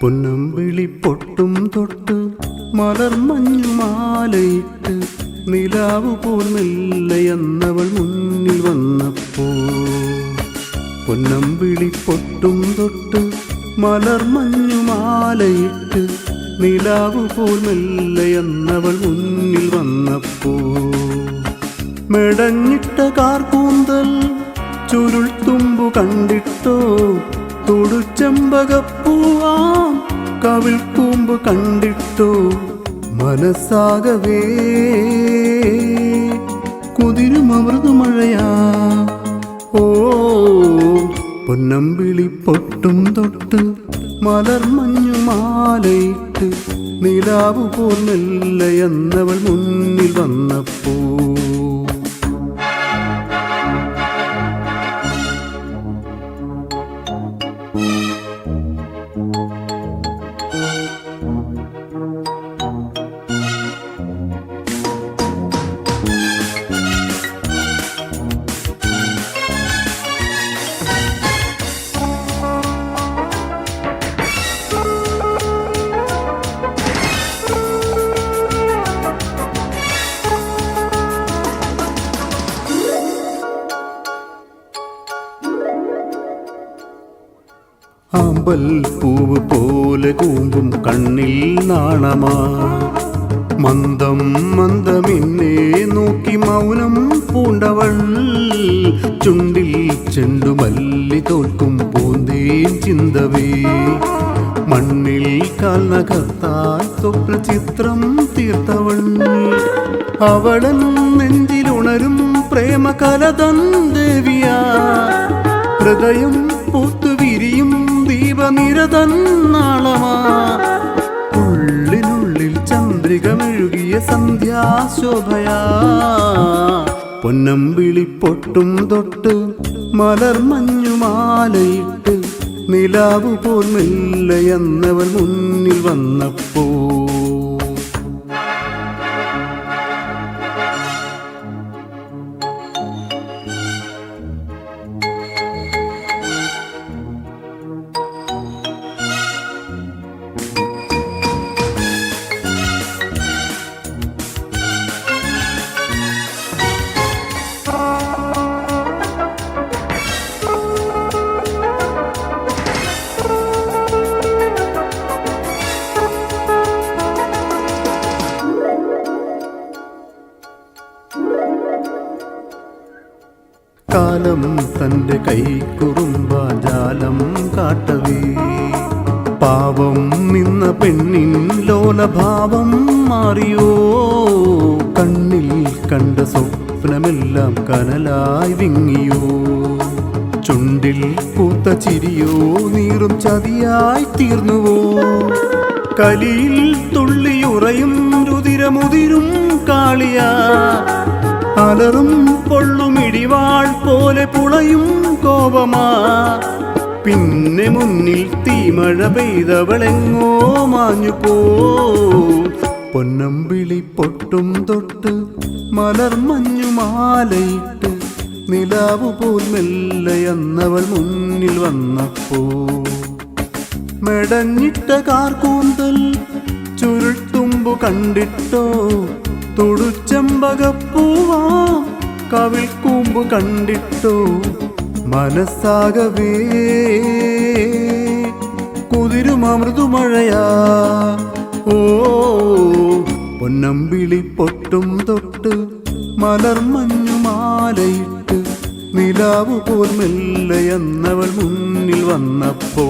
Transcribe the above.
പൊന്നമ്പിളി പൊട്ടും തൊട്ട് മലർമഞ്ഞുമാലയിട്ട് നിലാവ് പോൽ മെല്ലയെന്നവൾ മുന്നിൽ വന്നപ്പോ പൊന്നമ്പിളി പൊട്ടും തൊട്ട് മലർമഞ്ഞുമാലയിട്ട് നിലാവ് പോൽ മെല്ലയെന്നവൾ മുന്നിൽ വന്നപ്പോ. മെടഞ്ഞിട്ട കാർക്കൂന്തൽ ചുരുൾ തുമ്പു കണ്ടിട്ടോ. തൊടുച്ചെമ്പകപ്പൂവാം കവിൾ കൂമ്പ് കണ്ടിട്ടോ. മനസ്സാകവേ കുതിരുമൃതുമഴയാ ഓ പൊന്നമ്പിളി പൊട്ടും തൊട്ട് മലർമഞ്ഞുമാലയിട്ട് നിലാവ് പോൽ എന്നവൾ മുന്നിൽ വന്നപ്പോ ആമ്പൽ പൂവ് പോലെ കൂമ്പും കണ്ണിൽ നാണമാ. മന്ദം മന്ദമിന്നെ നോക്കി മൗനം പൂണ്ടവൾ. ചുണ്ടിൽ ചെണ്ടുമല്ലി തോൽക്കും പൂന്തേ ചിന്തവേ. മണ്ണിൽ കാൽനകത്താൽ സ്വപ്ന ചിത്രം തീർത്തവൾ. അവളൻ നെഞ്ചിലുണരും പ്രേമ കലതൻ ദേവിയാ. ഹൃദയം പൂത്തുവിരിയും ദീപനിരതൻ നാളമാ ഉള്ളിനുള്ളിൽ ചന്ദ്രിക മെഴുകിയ സന്ധ്യാശോഭയാ. പൊന്നമ്പിളി പൊട്ടും തൊട്ട് മലർമഞ്ഞുമാലയിട്ട് നിലാവ് പോൽ എന്നവൻ മുന്നിൽ വന്നപ്പോ കാലം തന്റെ കൈക്കുറുമ്പാജാലം കാട്ടവേ. പാവം നിന്ന പെണ്ണിൻ ലോലഭാവം മാറിയോ? കണ്ണിൽ കണ്ട സ്വപ്നമെല്ലാം കനലായി വിങ്ങിയോ? ചുണ്ടിൽ പൂത്ത ചിരിയോ നീറും ചതിയായി തീർന്നുവോ? കലിയിൽ തുള്ളിയുറയും രുതിരമുതിരും കാളിയാ. അലറും പൊള്ളും ഇടിവാൾ പോലെ പുളയും കോപമാ. പിന്നെ മുന്നിൽ തീമഴ പെയ്തവളെങ്ങോ മാഞ്ഞു പോ. പൊന്നമ്പിളി പൊട്ടും തൊട്ട് മലർമഞ്ഞു മാലയിട്ട് നിലാവ് പോൽ മെല്ലയെന്നവൾ മുന്നിൽ വന്നപ്പോ. മെടഞ്ഞിട്ട കാർക്കൂന്തൽ ചുരുട്ടുമ്പു കണ്ടിട്ടോ. തുടുച്ചെമ്പകപ്പൂവാ കവിൾ കൂമ്പ് കണ്ടിട്ടു മനസ്സാകവേ. കുതിരും അമൃതുമഴയാ ഓ പൊന്നമ്പിളി പൊട്ടും തൊട്ട് മലർമഞ്ഞുമാലയിട്ട് നിലാവ് പോൽ മെല്ലയെന്നവൾ മുന്നിൽ വന്നപ്പോ.